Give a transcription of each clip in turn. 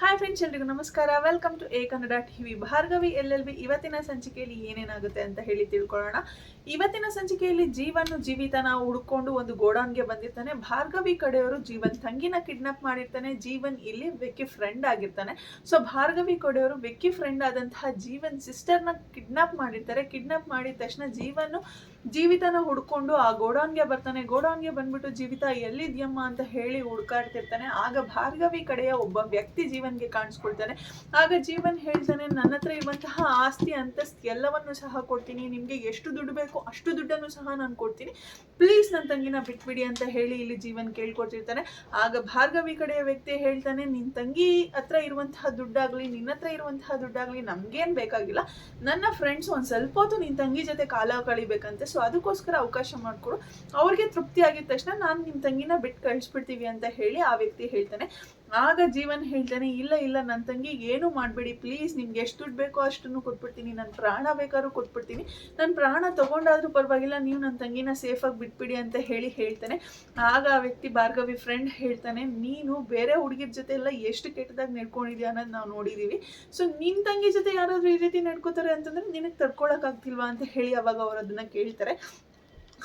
Hi friends ಎಲ್ರಿಗೂ ನಮಸ್ಕಾರ. Welcome to a Kannada TV Bhargavi, L L B, ಇವತ್ತಿನ ಸಂಚಿಕೆಯಲ್ಲಿ ಏನೇನಾಗುತ್ತೆ ಅಂತ ಹೇಳಿ ತಿಳ್ಕೊಳ್ಳೋಣ. ಇವತ್ತಿನ ಸಂಚಿಕೆಯಲ್ಲಿ ಜೀವನ ಜೀವಿತನ ಹುಡ್ಕೊಂಡು ಒಂದು ಗೋಡಾನ್ಗೆ ಬಂದಿರ್ತಾನೆ. ಭಾರ್ಗವಿ ಕಡೆಯವರು ಜೀವನ್ ತಂಗಿನ ಕಿಡ್ನಾಪ್ ಮಾಡಿರ್ತಾನೆ. ಜೀವನ್ ಇಲ್ಲಿ ವೆಕ್ಕಿ ಫ್ರೆಂಡ್ ಆಗಿರ್ತಾನೆ. ಸೊ ಭಾರ್ಗವಿ ಕಡೆಯವರು ವೆಕ್ಕಿ ಫ್ರೆಂಡ್ ಆದಂತಹ ಜೀವನ್ ಸಿಸ್ಟರ್ನ ಕಿಡ್ನಾಪ್ ಮಾಡಿರ್ತಾರೆ. ಕಿಡ್ನಾಪ್ ಮಾಡಿದ ತಕ್ಷಣ ಜೀವನ್ ಜೀವಿತನ ಹುಡ್ಕೊಂಡು ಆ ಗೋಡಾನ್ಗೆ ಬರ್ತಾನೆ. ಗೋಡಾನ್ಗೆ ಬಂದ್ಬಿಟ್ಟು ಜೀವಿತ ಎಲ್ಲಿದ್ಯಮ್ಮ ಅಂತ ಹೇಳಿ ಹುಡ್ಕಾಡ್ತಿರ್ತಾನೆ. ಆಗ ಭಾರ್ಗವಿ ಕಡೆಯ ಒಬ್ಬ ವ್ಯಕ್ತಿ ಜೀವನ್ಗೆ ಕಾಣಿಸ್ಕೊಳ್ತಾನೆ. ಆಗ ಜೀವನ್ ಹೇಳ್ತಾನೆ, ನನ್ನ ಹತ್ರ ಇರುವಂತಹ ಆಸ್ತಿ, ಅಂತಸ್ತು ಎಲ್ಲವನ್ನು ಸಹ ಕೊಡ್ತೀನಿ. ನಿಮಗೆ ಎಷ್ಟು ದುಡ್ಡು ಬೇಕು ಅಷ್ಟು ದುಡ್ಡನ್ನು ಸಹ ನಾನು ಕೊಡ್ತೀನಿ. ಪ್ಲೀಸ್ ನನ್ನ ತಂಗಿನ ಬಿಟ್ಬಿಡಿ ಅಂತ ಹೇಳಿ ಇಲ್ಲಿ ಜೀವನ್ ಕೇಳ್ಕೊತಿರ್ತಾನೆ ಆಗ ಭಾರ್ಗವಿ ಕಡೆಯ ವ್ಯಕ್ತಿ ಹೇಳ್ತಾನೆ, ನಿನ್ ತಂಗಿ ಹತ್ರ ಇರುವಂತಹ ದುಡ್ಡಾಗ್ಲಿ, ನಿನ್ನ ಹತ್ರ ಇರುವಂತಹ ದುಡ್ಡಾಗ್ಲಿ ನಮ್ಗೇನ್ ಬೇಕಾಗಿಲ್ಲ. ನನ್ನ ಫ್ರೆಂಡ್ಸ್ ಒಂದ್ ಸ್ವಲ್ಪ ಹೊತ್ತು ನಿನ್ ತಂಗಿ ಜೊತೆ ಕಾಲ ಕಳಿಬೇಕಂತೆ. ಸೊ ಅದಕ್ಕೋಸ್ಕರ ಅವಕಾಶ ಮಾಡ್ಕೊಡು. ಅವ್ರಿಗೆ ತೃಪ್ತಿ ಆಗಿದ ತಕ್ಷಣ ನಾನು ನಿನ್ ತಂಗಿನ ಬಿಟ್ಟು ಕಳಿಸ್ಬಿಡ್ತೀವಿ ಅಂತ ಹೇಳಿ ಆ ವ್ಯಕ್ತಿ ಹೇಳ್ತಾನೆ. ಆಗ ಜೀವನ್ ಹೇಳ್ತಾನೆ, ಇಲ್ಲ ಇಲ್ಲ ನನ್ನ ತಂಗಿಗೆ ಏನು ಮಾಡಬೇಡಿ ಪ್ಲೀಸ್ ನಿಮ್ಗೆ ಎಷ್ಟು ದುಡ್ಡು ಬೇಕೋ ಅಷ್ಟನ್ನು ಕೊಟ್ಬಿಡ್ತೀನಿ ನನ್ನ ಪ್ರಾಣ ಬೇಕಾದ್ರೂ ಕೊಟ್ಬಿಡ್ತೀನಿ ನನ್ನ ಪ್ರಾಣ ತಗೊಂಡಾದ್ರೂ ಪರವಾಗಿಲ್ಲ, ನೀವು ನನ್ನ ತಂಗಿನ ಸೇಫಾಗಿ ಬಿಟ್ಬಿಡಿ ಅಂತ ಹೇಳಿ ಹೇಳ್ತಾನೆ. ಆಗ ಆ ವ್ಯಕ್ತಿ ಭಾರ್ಗವಿ ಫ್ರೆಂಡ್ ಹೇಳ್ತಾನೆ, ನೀನು ಬೇರೆ ಹುಡುಗಿರ ಜೊತೆ ಎಲ್ಲ ಎಷ್ಟು ಕೆಟ್ಟದಾಗಿ ನಡ್ಕೊಂಡಿದ್ಯಾ ಅನ್ನೋದು ನಾವು ನೋಡಿದೀವಿ. ಸೊ ನಿನ್ನ ತಂಗಿ ಜೊತೆ ಯಾರಾದರೂ ಈ ರೀತಿ ನಡ್ಕೋತಾರೆ ಅಂತಂದ್ರೆ ನಿನಗೆ ತಡ್ಕೊಳಕ್ಕಾಗ್ತಿಲ್ವಾ ಅಂತ ಹೇಳಿ ಅವಾಗ ಅವರು ಅದನ್ನ ಕೇಳ್ತಾರೆ.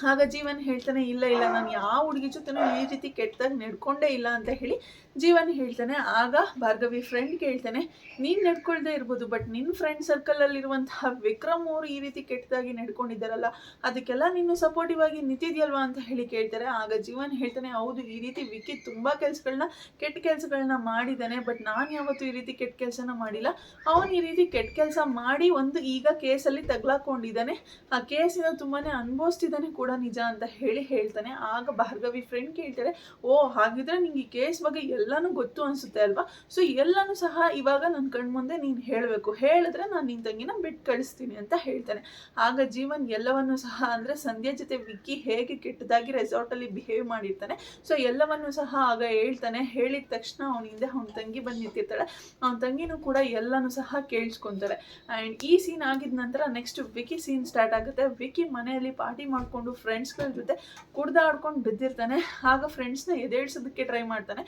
ಆಗ ಜೀವನ್ ಹೇಳ್ತಾನೆ, ಇಲ್ಲ ಇಲ್ಲ, ನಾನು ಯಾವ ಹುಡುಗಿ ಜೊತೆನೂ ಈ ರೀತಿ ಕೆಟ್ಟದಾಗಿ ನಡ್ಕೊಂಡೇ ಇಲ್ಲ ಅಂತ ಹೇಳಿ ಜೀವನ್ ಹೇಳ್ತಾನೆ, ಆಗ ಭಾರ್ಗವಿ ಫ್ರೆಂಡ್ ಕೇಳ್ತಾನೆ, ನೀನು ನಡ್ಕೊಳ್ದೆ ಇರ್ಬೋದು ಬಟ್ ನಿನ್ನ ಫ್ರೆಂಡ್ ಸರ್ಕಲಲ್ಲಿರುವಂತಹ ವಿಕ್ರಮ್ ಅವರು ಈ ರೀತಿ ಕೆಟ್ಟದಾಗಿ ನಡ್ಕೊಂಡಿದ್ದಾರಲ್ಲ, ಅದಕ್ಕೆಲ್ಲ ನೀನು ಸಪೋರ್ಟಿವ್ ಆಗಿ ನಿಂತಿದ್ಯಲ್ವಾ ಅಂತ ಹೇಳಿ ಕೇಳ್ತಾರೆ. ಆಗ ಜೀವನ್ ಹೇಳ್ತಾನೆ, ಹೌದು, ಈ ರೀತಿ ವಿಕಿ ತುಂಬ ಕೆಲ್ಸಗಳನ್ನ ಕೆಟ್ಟ ಕೆಲ್ಸಗಳನ್ನ ಮಾಡಿದ್ದಾನೆ ಬಟ್ ನಾನು ಯಾವತ್ತೂ ಈ ರೀತಿ ಕೆಟ್ಟ ಕೆಲಸನ ಮಾಡಿಲ್ಲ. ಅವನು ಈ ರೀತಿ ಕೆಟ್ಟ ಕೆಲಸ ಮಾಡಿ ಒಂದು ಈಗ ಕೇಸಲ್ಲಿ ತಗ್ಲಾಕೊಂಡಿದ್ದಾನೆ. ಆ ಕೇಸಿನ ತುಂಬಾನೇ ಅನುಭವಿಸ್ತಿದ್ದಾನೆ ಕೂಡ ನಿಜ ಅಂತ ಹೇಳಿ ಹೇಳ್ತಾನೆ. ಆಗ ಭಾರ್ಗವಿ ಫ್ರೆಂಡ್ ಕೇಳ್ತಾರೆ, ಓ, ಹಾಗಿದ್ರೆ ನಿಂಗೆ ಈ ಕೇಸ್ ಬಗ್ಗೆ ಎಲ್ಲಾನು ಗೊತ್ತು ಅನ್ಸುತ್ತೆ ಅಲ್ವಾ? ಸೊ ಎಲ್ಲಾನು ಸಹ ಇವಾಗ ನನ್ನ ಕಣ್ಮುಂದೆ ನೀನು ಹೇಳಬೇಕು. ಹೇಳಿದ್ರೆ ನಾನು ನಿನ್ನ ತಂಗಿನ ಬಿಟ್ಟು ಕಳಿಸ್ತೀನಿ ಅಂತ ಹೇಳ್ತಾನೆ. ಆಗ ಜೀವನ್ ಎಲ್ಲವನ್ನು ಸಹ ಅಂದರೆ ಸಂಧ್ಯಾ ಜೊತೆ ವಿಕ್ಕಿ ಹೇಗೆ ಕೆಟ್ಟದಾಗಿ ರೆಸಾರ್ಟಲ್ಲಿ ಬಿಹೇವ್ ಮಾಡಿರ್ತಾನೆ. ಸೊ ಎಲ್ಲವನ್ನು ಸಹ ಆಗ ಹೇಳ್ತಾನೆ. ಹೇಳಿದ ತಕ್ಷಣ ಅವನ ಹಿಂದೆ ಅವನ ತಂಗಿ ಬಂದು ನಿಂತಿರ್ತಾಳೆ. ಅವನ ತಂಗಿನೂ ಕೂಡ ಎಲ್ಲನೂ ಸಹ ಕೇಳಿಸ್ಕೊಂತಾರೆ. ಆ್ಯಂಡ್ ಈ ಸೀನ್ ಆಗಿದ ನಂತರ ನೆಕ್ಸ್ಟ್ ವಿಕಿ ಸೀನ್ ಸ್ಟಾರ್ಟ್ ಆಗುತ್ತೆ. ವಿಕಿ ಮನೆಯಲ್ಲಿ ಪಾರ್ಟಿ ಮಾಡಿಕೊಂಡು ಫ್ರೆಂಡ್ಸ್ಗಳ ಜೊತೆ ಕುಡ್ದಾಡ್ಕೊಂಡು ಬಿದ್ದಿರ್ತಾನೆ. ಆಗ ಫ್ರೆಂಡ್ಸ್ನ ಎದೇಳ್ಸೋದಕ್ಕೆ ಟ್ರೈ ಮಾಡ್ತಾನೆ.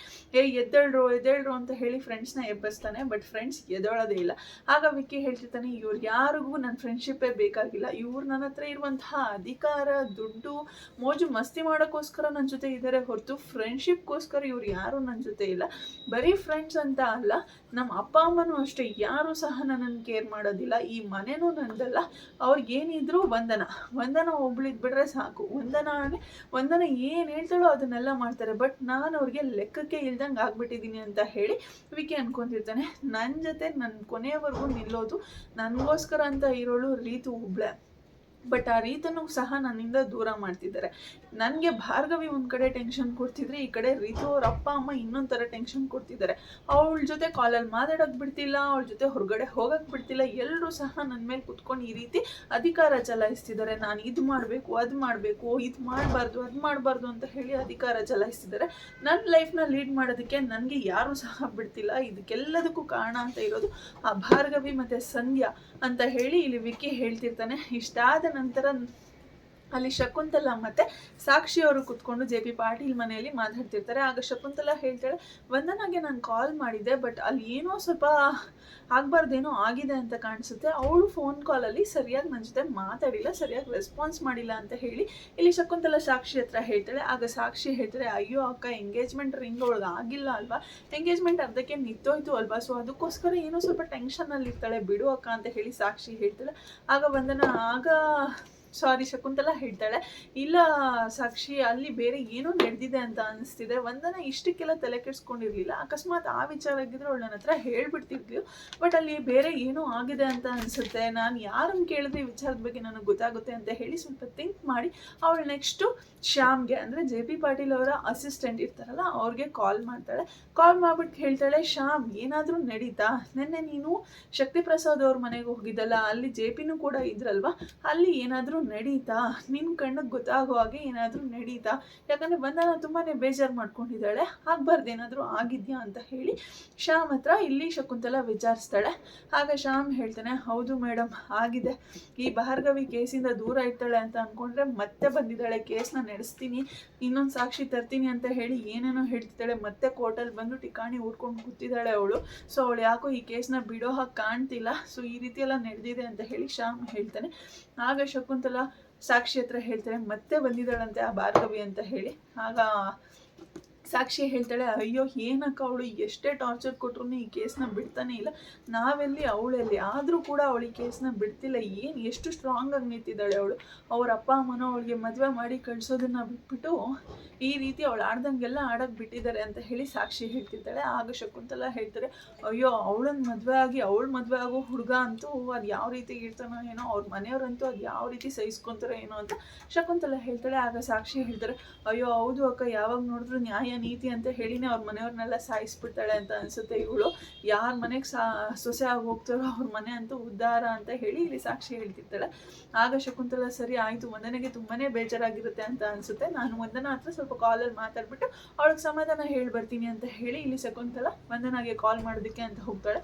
ಎದ್ದೇಳ್ರು ಎದ್ದೇಳ್ರು ಅಂತ ಹೇಳಿ ಫ್ರೆಂಡ್ಸ್ನ ಎಬ್ಬಿಸ್ತಾನೆ ಬಟ್ ಫ್ರೆಂಡ್ಸ್ ಎದ್ದೇಳೋದೇ ಇಲ್ಲ. ಆಗ ವಿಕ್ಕಿ ಹೇಳ್ತಿರ್ತಾನೆ, ಇವ್ರು ಯಾರಿಗೂ ನನ್ನ ಫ್ರೆಂಡ್ಶಿಪ್ಪೇ ಬೇಕಾಗಿಲ್ಲ. ಇವ್ರು ನನ್ನ ಹತ್ರ ಇರುವಂತಹ ಅಧಿಕಾರ, ದುಡ್ಡು, ಮೋಜು ಮಸ್ತಿ ಮಾಡೋಕ್ಕೋಸ್ಕರ ನನ್ನ ಜೊತೆ ಇದ್ದಾರೆ ಹೊರತು ಫ್ರೆಂಡ್ಶಿಪ್ಗೋಸ್ಕರ ಇವ್ರು ಯಾರು ನನ್ನ ಜೊತೆ ಇಲ್ಲ. ಬರೀ ಫ್ರೆಂಡ್ಸ್ ಅಂತ ಅಲ್ಲ ನಮ್ಮ ಅಪ್ಪ ಅಮ್ಮನೂ ಅಷ್ಟೇ, ಯಾರೂ ಸಹ ನನ್ನನ್ನು ಕೇರ್ ಮಾಡೋದಿಲ್ಲ. ಈ ಮನೆನೂ ನಂದಲ್ಲ. ಅವ್ರಿಗೇನಿದ್ರು ವಂದನ. ವಂದನ ಒಬ್ಳಿದ್ಬಿಟ್ರೆ ಸಾಕು. ವಂದನ ಅಂದರೆ ವಂದನ ಏನು ಹೇಳ್ತಾಳೋ ಅದನ್ನೆಲ್ಲ ಮಾಡ್ತಾರೆ. ಬಟ್ ನಾನು ಅವ್ರಿಗೆ ಲೆಕ್ಕಕ್ಕೆ ಇಲ್ದಂಗೆ ಆಗ್ಬಿಟ್ಟಿದ್ದೀನಿ ಅಂತ ಹೇಳಿ ವಿಕಿ ಅನ್ಕೊಂತಿರ್ತಾನೆ. ನನ್ನ ಜೊತೆ ನನ್ನ ಕೊನೆಯವರೆಗೂ ನಿಲ್ಲೋದು ನನಗೋಸ್ಕರ ಅಂತ ಇರೋಳು ರೀತು ಒಬ್ಳೆ ಬಟ್ ಆ ರೀತನು ಸಹ ನನ್ನಿಂದ ದೂರ ಮಾಡ್ತಿದ್ದಾರೆ. ನನಗೆ ಭಾರ್ಗವಿ ಒಂದು ಕಡೆ ಟೆನ್ಷನ್ ಕೊಡ್ತಿದ್ರೆ, ಈ ಕಡೆ ರೀತು ಅವ್ರ ಅಪ್ಪ, ಅಮ್ಮ ಇನ್ನೊಂದು ಥರ ಟೆನ್ಷನ್ ಕೊಡ್ತಿದ್ದಾರೆ. ಅವಳ ಜೊತೆ ಕಾಲಲ್ಲಿ ಮಾತಾಡೋಕೆ ಬಿಡ್ತಿಲ್ಲ, ಅವಳ ಜೊತೆ ಹೊರಗಡೆ ಹೋಗಕ್ಕೆ ಬಿಡ್ತಿಲ್ಲ. ಎಲ್ಲರೂ ಸಹ ನನ್ನ ಮೇಲೆ ಕುತ್ಕೊಂಡು ಈ ರೀತಿ ಅಧಿಕಾರ ಚಲಾಯಿಸ್ತಿದ್ದಾರೆ. ನಾನು ಇದು ಮಾಡಬೇಕು, ಅದು ಮಾಡಬೇಕು, ಇದು ಮಾಡಬಾರ್ದು, ಅದು ಮಾಡಬಾರ್ದು ಅಂತ ಹೇಳಿ ಅಧಿಕಾರ ಚಲಾಯಿಸ್ತಿದ್ದಾರೆ. ನನ್ನ ಲೈಫ್ನ ಲೀಡ್ ಮಾಡೋದಕ್ಕೆ ನನಗೆ ಯಾರೂ ಸಹ ಬಿಡ್ತಿಲ್ಲ. ಇದಕ್ಕೆಲ್ಲದಕ್ಕೂ ಕಾರಣ ಅಂತ ಇರೋದು ಆ ಭಾರ್ಗವಿ ಮತ್ತು ಸಂಧ್ಯಾ ಅಂತ ಹೇಳಿ ಇಲ್ಲಿ ವಿಕ್ಕಿ ಹೇಳ್ತಿರ್ತಾನೆ. ಇಷ್ಟಾದ ನಂತರ ಅಲ್ಲಿ ಶಕುಂತಲ ಮತ್ತೆ ಸಾಕ್ಷಿ ಅವರು ಕುತ್ಕೊಂಡು ಜೆ ಪಿ ಪಾಟೀಲ್ ಮನೆಯಲ್ಲಿ ಮಾತಾಡ್ತಿರ್ತಾರೆ. ಆಗ ಶಕುಂತಲ ಹೇಳ್ತಾಳೆ, ವಂದನಾಗೆ ನಾನು ಕಾಲ್ ಮಾಡಿದ್ದೆ ಬಟ್ ಅಲ್ಲಿ ಏನೋ ಸ್ವಲ್ಪ ಆಗ್ಬಾರ್ದೇನೋ ಆಗಿದೆ ಅಂತ ಕಾಣಿಸುತ್ತೆ. ಅವಳು ಫೋನ್ ಕಾಲಲ್ಲಿ ಸರಿಯಾಗಿ ನನ್ನ ಜೊತೆ ಮಾತಾಡಿಲ್ಲ, ಸರಿಯಾಗಿ ರೆಸ್ಪಾನ್ಸ್ ಮಾಡಿಲ್ಲ ಅಂತ ಹೇಳಿ ಇಲ್ಲಿ ಶಕುಂತಲ ಸಾಕ್ಷಿ ಹತ್ರ ಹೇಳ್ತಾಳೆ. ಆಗ ಸಾಕ್ಷಿ ಹೇಳ್ತಾರೆ ಅಯ್ಯೋ ಅಕ್ಕ ಎಂಗೇಜ್ಮೆಂಟ್ ರಿಂಗ್ ಒಳಗೆ ಆಗಿಲ್ಲ ಅಲ್ವಾ? ಎಂಗೇಜ್ಮೆಂಟ್ ಅರ್ಧಕ್ಕೆ ನಿಂತೋಯ್ತು ಅಲ್ವಾ? ಸೊ ಅದಕ್ಕೋಸ್ಕರ ಏನೋ ಸ್ವಲ್ಪ ಟೆನ್ಷನಲ್ಲಿ ಇರ್ತಾಳೆ ಬಿಡು ಅಕ್ಕ, ಅಂತ ಹೇಳಿ ಸಾಕ್ಷಿ ಹೇಳ್ತಾಳೆ. ಆಗ ವಂದನ, ಆಗ ಸಾರಿ ಶಕುಂತಲ ಹೇಳ್ತಾಳೆ, ಇಲ್ಲ ಸಾಕ್ಷಿ, ಅಲ್ಲಿ ಬೇರೆ ಏನೋ ನಡೆದಿದೆ ಅಂತ ಅನಿಸ್ತಿದೆ. ಒಂದನ ಇಷ್ಟಕ್ಕೆಲ್ಲ ತಲೆ ಕೆಡಿಸ್ಕೊಂಡಿರ್ಲಿಲ್ಲ. ಅಕಸ್ಮಾತ್ ಆ ವಿಚಾರ ಆಗಿದ್ರೆ ಅವಳು ನನ್ನ ಹತ್ರ ಹೇಳ್ಬಿಡ್ತಿದ್ಲು. ಬಟ್ ಅಲ್ಲಿ ಬೇರೆ ಏನೋ ಆಗಿದೆ ಅಂತ ಅನಿಸುತ್ತೆ. ನಾನು ಯಾರನ್ನು ಕೇಳಿದ್ರೆ ವಿಚಾರದ ಬಗ್ಗೆ ನನಗೆ ಗೊತ್ತಾಗುತ್ತೆ ಅಂತ ಹೇಳಿ ಸ್ವಲ್ಪ ಥಿಂಕ್ ಮಾಡಿ, ಅವಳು ನೆಕ್ಸ್ಟು ಶ್ಯಾಮ್ಗೆ ಅಂದರೆ ಜೆ ಪಿ ಪಾಟೀಲ್ ಅವರ ಅಸಿಸ್ಟೆಂಟ್ ಇರ್ತಾರಲ್ಲ, ಅವ್ರಿಗೆ ಕಾಲ್ ಮಾಡ್ತಾಳೆ. ಕಾಲ್ ಮಾಡ್ಬಿಟ್ಟು ಹೇಳ್ತಾಳೆ, ಶ್ಯಾಮ್, ಏನಾದರೂ ನಡೀತಾ? ನಿನ್ನೆ ನೀನು ಶಕ್ತಿ ಪ್ರಸಾದ್ ಅವ್ರ ಮನೆಗೆ ಹೋಗಿದ್ದಲ್ಲ. ಅಲ್ಲಿ ಜೆ ಪಿನೂ ಕೂಡ ಇದ್ರಲ್ವಾ? ಅಲ್ಲಿ ಏನಾದರೂ ನಡೀತಾ? ನಿನ್ನ ಕಣ್ಣಿಗೆ ಗೊತ್ತಾಗೋ ಹಾಗೆ ಏನಾದರೂ ನಡೀತಾ? ಯಾಕಂದರೆ ಬಂಧನ ತುಂಬಾ ಬೇಜಾರು ಮಾಡ್ಕೊಂಡಿದ್ದಾಳೆ. ಆಗ್ಬಾರ್ದು ಏನಾದರೂ ಆಗಿದ್ಯಾ ಅಂತ ಹೇಳಿ ಶ್ಯಾಮ್ ಹತ್ರ ಇಲ್ಲಿ ಶಕುಂತಲ ವಿಚಾರಿಸ್ತಾಳೆ. ಆಗ ಶ್ಯಾಮ್ ಹೇಳ್ತಾನೆ, ಹೌದು ಮೇಡಮ್ ಆಗಿದೆ. ಈ ಭಾರ್ಗವಿ ಕೇಸಿಂದ ದೂರ ಇರ್ತಾಳೆ ಅಂತ ಅಂದ್ಕೊಂಡ್ರೆ ಮತ್ತೆ ಬಂದಿದ್ದಾಳೆ. ಕೇಸ್ನ ನಡೆಸ್ತೀನಿ. ಇನ್ನೊಂದು ಸಾಕ್ಷಿ ತರ್ತೀನಿ ಅಂತ ಹೇಳಿ ಏನೇನೋ ಹೇಳ್ತಿದ್ದಾಳೆ. ಮತ್ತೆ ಕೋರ್ಟಲ್ಲಿ ಬಂದು ಟಿಕಾಣಿ ಉಟ್ಕೊಂಡು ಕೂತಿದ್ದಾಳೆ ಅವಳು. ಸೊ ಅವಳು ಯಾಕೋ ಈ ಕೇಸ್ನ ಬಿಡೋ ಹಾಗೆ ಕಾಣ್ತಿಲ್ಲ. ಸೊ ಈ ರೀತಿ ಎಲ್ಲ ನಡೆದಿದೆ ಅಂತ ಹೇಳಿ ಶ್ಯಾಮ್ ಹೇಳ್ತಾನೆ. ಆಗ ಶಕುಂತಲ ಸಾಕ್ಷಿ ಹತ್ರ ಹೇಳ್ತಾರೆ ಮತ್ತೆ ಬಂದಿದ್ದಾಳಂತೆ ಆ ಭಾರ್ಗವಿ ಅಂತ ಹೇಳಿ. ಆಗ ಸಾಕ್ಷಿ ಹೇಳ್ತಾಳೆ, ಅಯ್ಯೋ, ಏನಕ್ಕ ಅವಳು ಎಷ್ಟೇ ಟಾರ್ಚರ್ ಕೊಟ್ರು ಈ ಕೇಸ್ನ ಬಿಡ್ತಾನೆ ಇಲ್ಲ. ನಾವೆಲ್ಲಿ ಅವಳಲ್ಲಿ ಆದರೂ ಕೂಡ ಅವಳು ಈ ಕೇಸ್ನ ಬಿಡ್ತಿಲ್ಲ. ಏನು ಎಷ್ಟು ಸ್ಟ್ರಾಂಗ್ ಆಗಿ ನಿಂತಿದ್ದಾಳೆ ಅವಳು. ಅವ್ರ ಅಪ್ಪ, ಅಮ್ಮನ ಅವಳಿಗೆ ಮದುವೆ ಮಾಡಿ ಕಳಿಸೋದನ್ನ ಬಿಟ್ಬಿಟ್ಟು ಈ ರೀತಿ ಅವಳು ಆಡ್ದಂಗೆಲ್ಲ ಆಡೋಕೆ ಬಿಟ್ಟಿದ್ದಾರೆ ಅಂತ ಹೇಳಿ ಸಾಕ್ಷಿ ಹೇಳ್ತಿದ್ದಾಳೆ ಆಗ ಶಕುಂತಲ ಹೇಳ್ತಾರೆ, ಅಯ್ಯೋ ಅವಳನ್ನ ಮದುವೆ ಆಗಿ ಅವಳು ಮದುವೆ ಆಗೋ ಹುಡುಗ ಅಂತೂ ಅದು ಯಾವ ರೀತಿ ಇರ್ತಾನೋ ಏನೋ, ಅವ್ರ ಮನೆಯವ್ರಂತೂ ಅದು ಯಾವ ರೀತಿ ಸಹಿಸ್ಕೊಂತಾರೋ ಏನೋ ಅಂತ. ಶಕುಂತಲ ಹೇಳ್ತಾಳೆ, ಆಗ ಸಾಕ್ಷಿ ಹೇಳ್ತಾರೆ, ಅಯ್ಯೋ, ಹೌದು ಅಕ್ಕ, ಯಾವಾಗ ನೋಡಿದ್ರು ನ್ಯಾಯ ನೀತಿ ಅಂತ ಹೇಳಿನೇ ಅವ್ರ ಮನೆಯವ್ರನ್ನೆಲ್ಲ ಸಾಯಿಸ್ಬಿಡ್ತಾಳೆ ಅಂತ ಅನ್ಸುತ್ತೆ ಇವಳು. ಯಾರ ಮನೆಗೆ ಸಾ, ಸೊಸೆ ಆಗಿ ಹೋಗ್ತಾರೋ ಅವ್ರ ಮನೆ ಅಂತೂ ಉದ್ಧಾರ ಅಂತ ಹೇಳಿ ಇಲ್ಲಿ ಸಾಕ್ಷಿ ಹೇಳ್ತಿರ್ತಾಳೆ. ಆಗ ಶಕುಂತಲ, ಸರಿ ಆಯಿತು, ವಂದನೆಗೆ ತುಂಬಾನೇ ಬೇಜಾರಾಗಿರುತ್ತೆ ಅಂತ ಅನ್ಸುತ್ತೆ. ನಾನು ವಂದನ ಹತ್ರ ಸ್ವಲ್ಪ ಕಾಲಲ್ಲಿ ಮಾತಾಡ್ಬಿಟ್ಟು ಅವಳಿಗೆ ಸಮಾಧಾನ ಹೇಳಿ ಬರ್ತೀನಿ ಅಂತ ಹೇಳಿ ಇಲ್ಲಿ ಶಕುಂತಲ ವಂದನಾಗೆ ಕಾಲ್ ಮಾಡೋದಕ್ಕೆ ಅಂತ ಹೋಗ್ತಾಳೆ.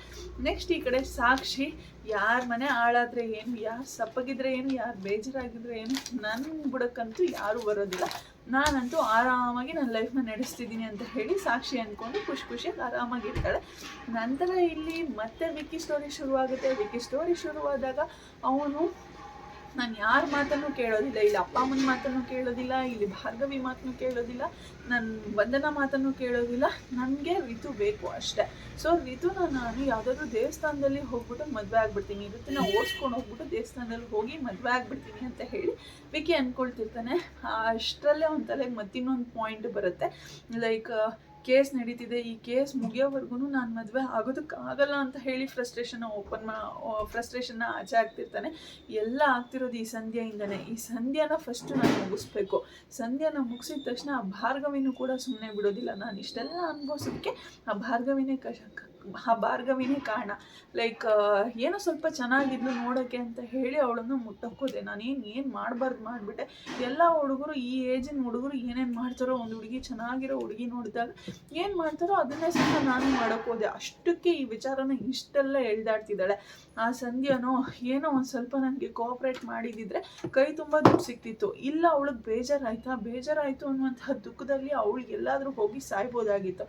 ನೆಕ್ಸ್ಟ್ ಈ ಕಡೆ ಸಾಕ್ಷಿ, ಯಾರ ಮನೆ ಹಾಳಾದ್ರೆ ಏನು, ಯಾರು ಸಪ್ಪಗಿದ್ರೆ ಏನು, ಯಾರು ಬೇಜಾರಾಗಿದ್ರೆ ಏನು ನನ್ನ ಬುಡಕ್ಕಂತೂ ಯಾರೂ ಬರೋದಿಲ್ಲ. ನಾನಂತೂ ಆರಾಮಾಗಿ ನನ್ನ ಲೈಫ್ನ ನಡೆಸ್ತಿದ್ದೀನಿ ಅಂತ ಹೇಳಿ ಸಾಕ್ಷಿ ಅಂದ್ಕೊಂಡು ಖುಷಿ ಖುಷಿಯಾಗಿ ಆರಾಮಾಗಿರ್ತಾಳೆ ನಂತರ ಇಲ್ಲಿ ಮತ್ತೆ ವಿಕ್ಕಿ ಸ್ಟೋರಿ ಶುರುವಾಗುತ್ತೆ. ವಿಕ್ಕಿ ಸ್ಟೋರಿ ಶುರುವಾದಾಗ ಅವನು ನಾನು ಯಾರ ಮಾತನ್ನು ಕೇಳೋದಿಲ್ಲ, ಇಲ್ಲಿ ಅಪ್ಪ ಅಮ್ಮನ ಮಾತನ್ನು ಕೇಳೋದಿಲ್ಲ, ಇಲ್ಲಿ ಭಾರ್ಗವಿ ಮಾತನ್ನು ಕೇಳೋದಿಲ್ಲ ನನ್ನ ವಂದನ ಮಾತನ್ನು ಕೇಳೋದಿಲ್ಲ, ನನಗೆ ಋತು ಬೇಕು ಅಷ್ಟೇ. ಸೊ ಋತುನ ನಾನು ಯಾವುದಾದ್ರೂ ದೇವಸ್ಥಾನದಲ್ಲಿ ಹೋಗ್ಬಿಟ್ಟು ಮದುವೆ ಆಗ್ಬಿಡ್ತೀನಿ ಋತುನ ಓಡಿಸ್ಕೊಂಡು ಹೋಗ್ಬಿಟ್ಟು ದೇವಸ್ಥಾನದಲ್ಲಿ ಹೋಗಿ ಮದುವೆ ಆಗ್ಬಿಡ್ತೀನಿ ಅಂತ ಹೇಳಿ ವಿಕಿ ಅಂದ್ಕೊಳ್ತಿರ್ತಾನೆ ಅಷ್ಟರಲ್ಲೇ ಒಂದು ತಲೆಗೆ ಮತ್ತಿನ್ನೊಂದು ಪಾಯಿಂಟ್ ಬರುತ್ತೆ. ಲೈಕ್ ಕೇಸ್ ನಡೀತಿದೆ, ಈ ಕೇಸ್ ಮುಗಿಯೋವರೆಗೂ ನಾನು ಮದುವೆ ಆಗೋದಕ್ಕೆ ಆಗಲ್ಲ ಅಂತ ಹೇಳಿ ಫ್ರಸ್ಟ್ರೇಷನ್ ಓಪನ್ ಮಾ ಫ್ರಸ್ಟ್ರೇಷನ್ನ ಆಚೆ ಆಗ್ತಿರ್ತಾನೆ. ಎಲ್ಲ ಆಗ್ತಿರೋದು ಈ ಸಂಧ್ಯೆಯಿಂದನೇ. ಈ ಸಂಧ್ಯಾನ ಫಸ್ಟು ನಾನು ಮುಗಿಸ್ಬೇಕು. ಸಂಧ್ಯಾನ ಮುಗಿಸಿದ ತಕ್ಷಣ ಆ ಭಾರ್ಗವಿನೂ ಕೂಡ ಸುಮ್ಮನೆ ಬಿಡೋದಿಲ್ಲ. ನಾನು ಇಷ್ಟೆಲ್ಲ ಅನುಭವಿಸೋದಕ್ಕೆ ಆ ಭಾರ್ಗವಿನೇ ಕಶ ಆ ಭಾರ್ಗವಿನೇ ಕಾರಣ. ಲೈಕ್ ಏನೋ ಸ್ವಲ್ಪ ಚೆನ್ನಾಗಿದ್ಲು ನೋಡೋಕ್ಕೆ ಅಂತ ಹೇಳಿ ಅವಳನ್ನು ಮುಟ್ಟಕ್ಕೋದೆ ನಾನೇನು, ಏನು ಮಾಡಬಾರ್ದು ಮಾಡಿಬಿಟ್ಟೆ. ಎಲ್ಲ ಹುಡುಗರು ಈ ಏಜಿನ ಹುಡುಗರು ಏನೇನು ಮಾಡ್ತಾರೋ ಒಂದು ಹುಡುಗಿ ಚೆನ್ನಾಗಿರೋ ಹುಡುಗಿ ನೋಡಿದಾಗ ಏನು ಮಾಡ್ತಾರೋ ಅದನ್ನೇ ಸಹ ನಾನು ಮಾಡೋಕ್ಕೋದೆ ಅಷ್ಟಕ್ಕೆ ಈ ವಿಚಾರನ ಇಷ್ಟೆಲ್ಲ ಎಳ್ದಾಡ್ತಿದ್ದಾಳೆ. ಆ ಸಂಧ್ಯಾನೋ ಏನೋ ಒಂದು ಸ್ವಲ್ಪ ನನಗೆ ಕೋಆಪ್ರೇಟ್ ಮಾಡಿದಿದ್ರೆ ಕೈ ತುಂಬ ದುಡ್ಡು ಸಿಕ್ತಿತ್ತು. ಇಲ್ಲ, ಅವಳಿಗೆ ಬೇಜಾರಾಯ್ತಾ? ಬೇಜಾರಾಯಿತು ಅನ್ನುವಂತಹ ದುಃಖದಲ್ಲಿ ಅವಳಿಗೆಲ್ಲಾದರೂ ಹೋಗಿ ಸಾಯ್ಬೋದಾಗಿತ್ತು.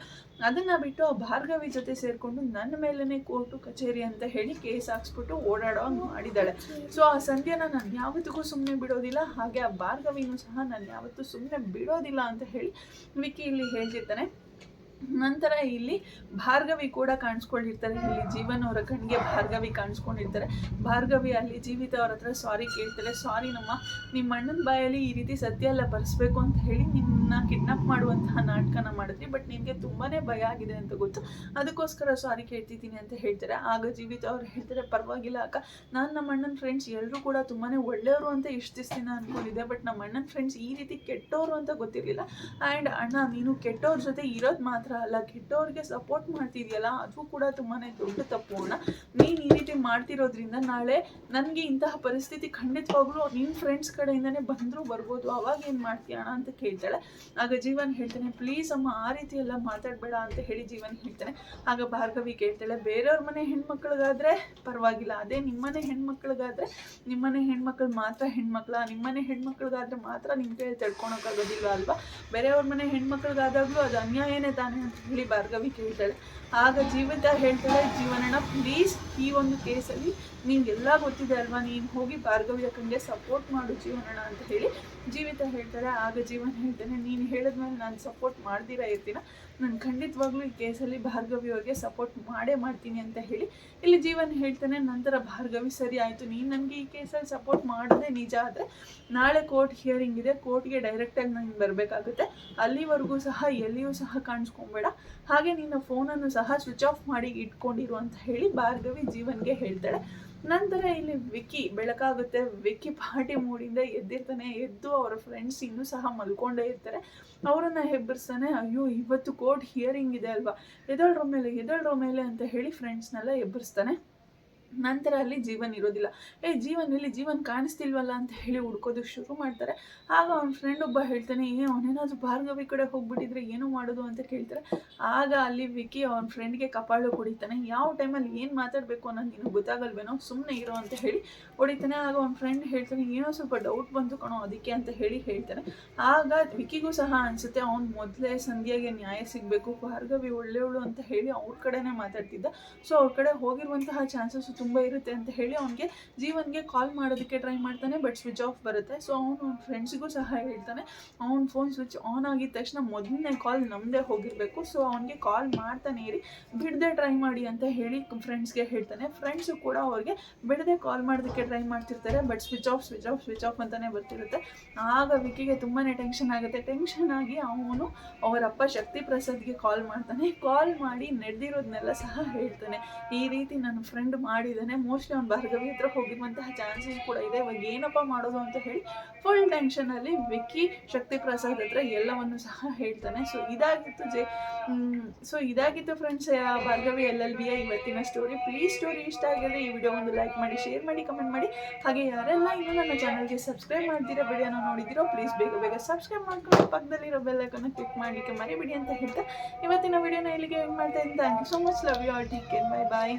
ಅದನ್ನು ಬಿಟ್ಟು ಆ ಭಾರ್ಗವಿ ಜೊತೆ ಸೇರಿಕೊಂಡು ನನ್ನ ಮೇಲೇ ಕೋರ್ಟು ಕಚೇರಿ ಅಂತ ಹೇಳಿ ಕೇಸ್ ಹಾಕ್ಸ್ಬಿಟ್ಟು ಓಡಾಡೋ ಮಾಡಿದ್ದಾಳೆ. ಸೊ ಆ ಸಂಧ್ಯಾನ ನಾನು ಯಾವತ್ತಿಗೂ ಸುಮ್ಮನೆ ಬಿಡೋದಿಲ್ಲ. ಹಾಗೆ ಆ ಭಾರ್ಗವಿನೂ ಸಹ ನಾನು ಯಾವತ್ತೂ ಸುಮ್ಮನೆ ಬಿಡೋದಿಲ್ಲ ಅಂತ ಹೇಳಿ ವಿಕಿ ಇಲ್ಲಿ ಹೇಳ್ತಿರ್ತಾನೆ. ನಂತರ ಇಲ್ಲಿ ಭಾರ್ಗವಿ ಕೂಡ ಕಾಣಿಸ್ಕೊಂಡಿರ್ತಾರೆ. ಇಲ್ಲಿ ಜೀವನ್ ಅವರ ಕಣ್ಣಿಗೆ ಭಾರ್ಗವಿ ಕಾಣಿಸ್ಕೊಂಡಿರ್ತಾರೆ. ಭಾರ್ಗವಿ ಅಲ್ಲಿ ಜೀವಿತ ಅವ್ರ ಹತ್ರ ಸಾರಿ ಕೇಳ್ತಾರೆ. ಸಾರಿ ನಮ್ಮ, ನಿಮ್ಮ ಅಣ್ಣನ ಬಾಯಲ್ಲಿ ಈ ರೀತಿ ಸತ್ಯ ಎಲ್ಲ ಬರೆಸ್ಬೇಕು ಅಂತ ಹೇಳಿ ನಿಮ್ಮನ್ನ ಕಿಡ್ನಾಪ್ ಮಾಡುವಂತಹ ನಾಟಕನ ಮಾಡಿದ್ರಿ ಬಟ್ ನಿಮಗೆ ತುಂಬಾ ಭಯ ಆಗಿದೆ ಅಂತ ಗೊತ್ತು. ಅದಕ್ಕೋಸ್ಕರ ಸಾರಿ ಕೇಳ್ತಿದ್ದೀನಿ ಅಂತ ಹೇಳ್ತಾರೆ. ಆಗ ಜೀವಿತ ಅವ್ರು ಹೇಳ್ತಾರೆ, ಪರವಾಗಿಲ್ಲ ಅಕ್ಕ. ನಾನು ನಮ್ಮ ಅಣ್ಣನ ಫ್ರೆಂಡ್ಸ್ ಎಲ್ಲರೂ ಕೂಡ ತುಂಬಾ ಒಳ್ಳೆಯವರು ಅಂತ ಇಷ್ಟು ದಿನ ಅಂದ್ಕೊಂಡಿದ್ದೆ ಬಟ್ ನಮ್ಮ ಅಣ್ಣನ ಫ್ರೆಂಡ್ಸ್ ಈ ರೀತಿ ಕೆಟ್ಟವರು ಅಂತ ಗೊತ್ತಿರಲಿಲ್ಲ. ಆ್ಯಂಡ್ ಅಣ್ಣ, ನೀನು ಕೆಟ್ಟವ್ರ ಜೊತೆ ಇರೋದು ಮಾತ್ರ ಅಲ್ಲ ಕೆಟ್ಟವ್ರಿಗೆ ಸಪೋರ್ಟ್ ಮಾಡ್ತಿದ್ಯಲ್ಲ ಅದು ಕೂಡ ತುಂಬಾನೇ ದೊಡ್ಡ ತಪ್ಪು ಅಣ್ಣ. ನೀನು ರೀತಿ ಮಾಡ್ತಿರೋದ್ರಿಂದ ನಾಳೆ ನನಗೆ ಇಂತಹ ಪರಿಸ್ಥಿತಿ ಖಂಡಿತವಾಗ್ಲೂ ನಿನ್ನ ಫ್ರೆಂಡ್ಸ್ ಕಡೆಯಿಂದನೇ ಬಂದರೂ ಬರ್ಬೋದು. ಅವಾಗ ಏನು ಮಾಡ್ತೀಯ ಅಂತ ಕೇಳ್ತಾಳೆ. ಆಗ ಜೀವನ್ ಹೇಳ್ತಾನೆ ಪ್ಲೀಸ್ ಅಮ್ಮ, ಆ ರೀತಿ ಎಲ್ಲ ಮಾತಾಡಬೇಡ ಅಂತ ಹೇಳಿ ಜೀವನ್ ಹೇಳ್ತಾನೆ. ಆಗ ಭಾರ್ಗವಿ ಕೇಳ್ತಾಳೆ ಬೇರೆಯವ್ರ ಮನೆ ಹೆಣ್ಮಕ್ಳಿಗಾದ್ರೆ ಪರವಾಗಿಲ್ಲ. ಅದೇ ನಿಮ್ಮನೆ ಹೆಣ್ಮಕ್ಳಿಗಾದ್ರೆ ನಿಮ್ಮನೆ ಹೆಣ್ಮಕ್ಳು ಮಾತ್ರ ಹೆಣ್ಮಕ್ಳ. ನಿಮ್ಮನೆ ಹೆಣ್ಮಕ್ಳಿಗಾದ್ರೆ ಮಾತ್ರ ನಿಮ್ಮ ಕೈ ತಡ್ಕೊಳಕ್ಕಾಗೋದಿಲ್ಲ ಅಲ್ವಾ? ಬೇರೆಯವ್ರ ಮನೆ ಹೆಣ್ಮಕ್ಳಿಗಾದಾಗಲೂ ಅದು ಅನ್ಯಾಯನೇ ತಾನೇ ಅಂತ ಹೇಳಿ ಭಾರ್ಗವಿ ಕೇಳ್ತಾಳೆ. ಆಗ ಜೀವಿತ ಹೇಳ್ತಾಳೆ, ಜೀವನಣ್ಣ ಪ್ಲೀಸ್ ಈ ಒಂದು ಕೇಸಲ್ಲಿ ನಿಂಗೆಲ್ಲ ಗೊತ್ತಿದೆ ಅಲ್ವಾ? ನೀನು ಹೋಗಿ ಭಾರ್ಗವಿ ಕಂಗೆ ಸಪೋರ್ಟ್ ಮಾಡು ಜೀವನಣ ಅಂತ ಹೇಳಿ ಜೀವಿತ ಹೇಳ್ತಾರೆ. ಆಗ ಜೀವನ ಹೇಳ್ತಾನೆ, ನೀನು ಹೇಳಿದ್ಮೇಲೆ ನಾನು ಸಪೋರ್ಟ್ ಮಾಡ್ದಿರ ಇರ್ತೀನ? ನಾನು ಖಂಡಿತವಾಗ್ಲೂ ಈ ಕೇಸಲ್ಲಿ ಭಾರ್ಗವಿ ಅವ್ರಿಗೆ ಸಪೋರ್ಟ್ ಮಾಡೇ ಮಾಡ್ತೀನಿ ಅಂತ ಹೇಳಿ ಇಲ್ಲಿ ಜೀವನ್ ಹೇಳ್ತಾನೆ. ನಂತರ ಭಾರ್ಗವಿ ಸರಿ ಆಯಿತು, ನೀನು ನನಗೆ ಈ ಕೇಸಲ್ಲಿ ಸಪೋರ್ಟ್ ಮಾಡೋದೇ ನಿಜ ಆದರೆ ನಾಳೆ ಕೋರ್ಟ್ ಹಿಯರಿಂಗ್ ಇದೆ. ಕೋರ್ಟ್ಗೆ ಡೈರೆಕ್ಟಾಗಿ ನಾನು ಬರಬೇಕಾಗುತ್ತೆ. ಅಲ್ಲಿವರೆಗೂ ಸಹ, ಎಲ್ಲಿಯೂ ಸಹ ಕಾಣಿಸ್ಕೊಬೇಡ. ಹಾಗೆ ನಿನ್ನ ಫೋನನ್ನು ಸಹ ಸ್ವಿಚ್ ಆಫ್ ಮಾಡಿ ಇಟ್ಕೊಂಡಿರು ಅಂತ ಹೇಳಿ ಭಾರ್ಗವಿ ಜೀವನ್ಗೆ ಹೇಳ್ತಾಳೆ. ನಂತರ ಇಲ್ಲಿ ವಿಕ್ಕಿ, ಬೆಳಕಾಗುತ್ತೆ. ವಿಕ್ಕಿ ಪಾರ್ಟಿ ಮೂಡಿಂದ ಎದ್ದಿರ್ತಾನೆ ಎದ್ದು ಅವರ ಫ್ರೆಂಡ್ಸ್ ಇನ್ನೂ ಸಹ ಮಲ್ಕೊಂಡೇ ಇರ್ತಾರೆ. ಅವರನ್ನ ಹೆಬ್ಬರ್ಸ್ತಾನೆ, ಅಯ್ಯೋ, ಇವತ್ತು ಕೋರ್ಟ್ ಹಿಯರಿಂಗ್ ಇದೆ ಅಲ್ವಾ? ಎದಳ್ರ ಮೇಲೆ ಎದಳ್ರ ಮೇಲೆ ಅಂತ ಹೇಳಿ ಫ್ರೆಂಡ್ಸ್ನೆಲ್ಲ ಎಬ್ಬರಿಸ್ತಾನೆ ನಂತರ ಅಲ್ಲಿ ಜೀವನ್ ಇರೋದಿಲ್ಲ. ಏ, ಜೀವನ್, ಇಲ್ಲಿ ಜೀವನ್ ಕಾಣಿಸ್ತಿಲ್ವಲ್ಲ? ಅಂತ ಹೇಳಿ ಹುಡ್ಕೋದು ಶುರು ಮಾಡ್ತಾರೆ. ಆಗ ಅವ್ನ ಫ್ರೆಂಡ್ ಒಬ್ಬ ಹೇಳ್ತಾನೆ, ಏ, ಅವನೇನಾದ್ರೂ ಭಾರ್ಗವಿ ಕಡೆ ಹೋಗ್ಬಿಟ್ಟಿದ್ರೆ ಏನು ಮಾಡೋದು? ಅಂತ ಕೇಳ್ತಾರೆ. ಆಗ ಅಲ್ಲಿ ವಿಕಿ ಅವ್ನ ಫ್ರೆಂಡ್ಗೆ ಕಪಾಳು ಹೊಡಿತಾನೆ. ಯಾವ ಟೈಮಲ್ಲಿ ಏನು ಮಾತಾಡಬೇಕು ಅನ್ನೋದು ನಿನಗೆ ಗೊತ್ತಾಗಲ್ವೇನೋ? ಸುಮ್ಮನೆ ಇರೋ ಅಂತ ಹೇಳಿ ಹೊಡಿತಾನೆ. ಆಗ ಅವ್ನ ಫ್ರೆಂಡ್ ಹೇಳ್ತಾನೆ, ಏನೋ ಸ್ವಲ್ಪ ಡೌಟ್ ಬಂತು ಕಣೋ ಅದಕ್ಕೆ ಅಂತ ಹೇಳಿ ಹೇಳ್ತಾನೆ. ಆಗ ವಿಕಿಗೂ ಸಹ ಅನ್ಸುತ್ತೆ, ಅವ್ನು ಮೊದಲೇ ಸಂಧ್ಯಾಗೆ ನ್ಯಾಯ ಸಿಗಬೇಕು, ಭಾರ್ಗವಿ ಒಳ್ಳೆಯವಳು ಅಂತ ಹೇಳಿ ಅವ್ರ ಕಡೆನೇ ಮಾತಾಡ್ತಿದ್ದ. ಸೊ ಅವ್ರ ಕಡೆ ಹೋಗಿರುವಂತಹ ಚಾನ್ಸಸ್ ತುಂಬ ಇರುತ್ತೆ ಅಂತ ಹೇಳಿ ಅವನಿಗೆ ಜೀವನ್ಗೆ ಕಾಲ್ ಮಾಡೋದಕ್ಕೆ ಟ್ರೈ ಮಾಡ್ತಾನೆ ಬಟ್ ಸ್ವಿಚ್ ಆಫ್ ಬರುತ್ತೆ. ಸೊ ಅವನು ಅವ್ನ ಫ್ರೆಂಡ್ಸ್ಗೂ ಸಹ ಹೇಳ್ತಾನೆ. ಅವ್ನ ಫೋನ್ ಸ್ವಿಚ್ ಆನ್ ಆಗಿದ ತಕ್ಷಣ ಮೊದಲನೇ ಕಾಲ್ ನಮ್ಮದೇ ಹೋಗಿರಬೇಕು. ಸೊ ಅವನಿಗೆ ಕಾಲ್ ಮಾಡ್ತಾನೆ ಇರಿ. ಬಿಡದೆ ಟ್ರೈ ಮಾಡಿ ಅಂತ ಹೇಳಿ ಫ್ರೆಂಡ್ಸ್ಗೆ ಹೇಳ್ತಾನೆ. ಫ್ರೆಂಡ್ಸು ಕೂಡ ಅವ್ರಿಗೆ ಬಿಡದೆ ಕಾಲ್ ಮಾಡೋದಕ್ಕೆ ಟ್ರೈ ಮಾಡ್ತಿರ್ತಾರೆ but switch off switch off switch off ಅಂತಲೇ ಬರ್ತಿರುತ್ತೆ. ಆಗ ವಿಕಿಗೆ ತುಂಬಾ ಟೆನ್ಷನ್ ಆಗುತ್ತೆ. ಟೆನ್ಷನ್ ಆಗಿ ಅವನು ಅವರಪ್ಪ ಶಕ್ತಿ ಪ್ರಸಾದ್ಗೆ ಕಾಲ್ ಮಾಡ್ತಾನೆ. ಕಾಲ್ ಮಾಡಿ ನಡೆದಿರೋದನ್ನೆಲ್ಲ ಸಹ ಹೇಳ್ತಾನೆ. ಈ ರೀತಿ ನನ್ನ ಫ್ರೆಂಡ್ ಮಾಡಿದ್ದಾನೆ ಮೋಸ್ಟ್ಲಿ ಅವ್ನು ಭಾರ್ಗವಿ ಹತ್ರ ಹೋಗಿರುವಂತಹ ಚಾನ್ಸಸ್ ಕೂಡ ಇದೆ. ಇವಾಗ ಏನಪ್ಪ ಮಾಡೋದು ಅಂತ ಹೇಳಿ ಫುಲ್ ಟೆನ್ಷನಲ್ಲಿ ವಿಕ್ಕಿ, ಶಕ್ತಿ ಪ್ರಸಾದ್ ಹತ್ರ ಎಲ್ಲವನ್ನು ಸಹ ಹೇಳ್ತಾನೆ. ಸೊ ಇದಾಗಿತ್ತು ಜೆ ಸೊ ಇದಾಗಿತ್ತು ಫ್ರೆಂಡ್ಸ್ ಭಾರ್ಗವಿ ಎಲ್ ಎಲ್ ಬಿಯ ಇವತ್ತಿನ ಸ್ಟೋರಿ ಪ್ಲೀಸ್ ಸ್ಟೋರಿ ಇಷ್ಟ ಆಗಿದ್ರೆ ಈ ವಿಡಿಯೋ ಒಂದು ಲೈಕ್ ಮಾಡಿ ಶೇರ್ ಮಾಡಿ ಕಮೆಂಟ್ ಮಾಡಿ. ಹಾಗೆ ಯಾರೆಲ್ಲ ಇನ್ನೂ ನನ್ನ ಚಾನಲ್ಗೆ ಸಬ್ಸ್ಕ್ರೈಬ್ ಮಾಡ್ತೀರಾ ವಿಡಿಯೋನ ನೋಡಿದಿರೋ ಪ್ಲೀಸ್ ಬೇಗ ಬೇಗ ಸಬ್ಸ್ಕ್ರೈಬ್ ಮಾಡ್ಕೊಂಡು ಪಕ್ಕದಲ್ಲಿರೋ ಬೆಲ್ಲೈಕನ್ನು ಕ್ಲಿಕ್ ಮಾಡಲಿಕ್ಕೆ ಮರಿಬೇಡಿ ಅಂತ ಹೇಳ್ತಾ ಇವತ್ತಿನ ವಿಡಿಯೋನ ಇಲ್ಲಿಗೆ ಎಂಡ್ ಮಾಡ್ತಾ ಇದ್ದೀನಿ. Thank you so much love you all take care bye bye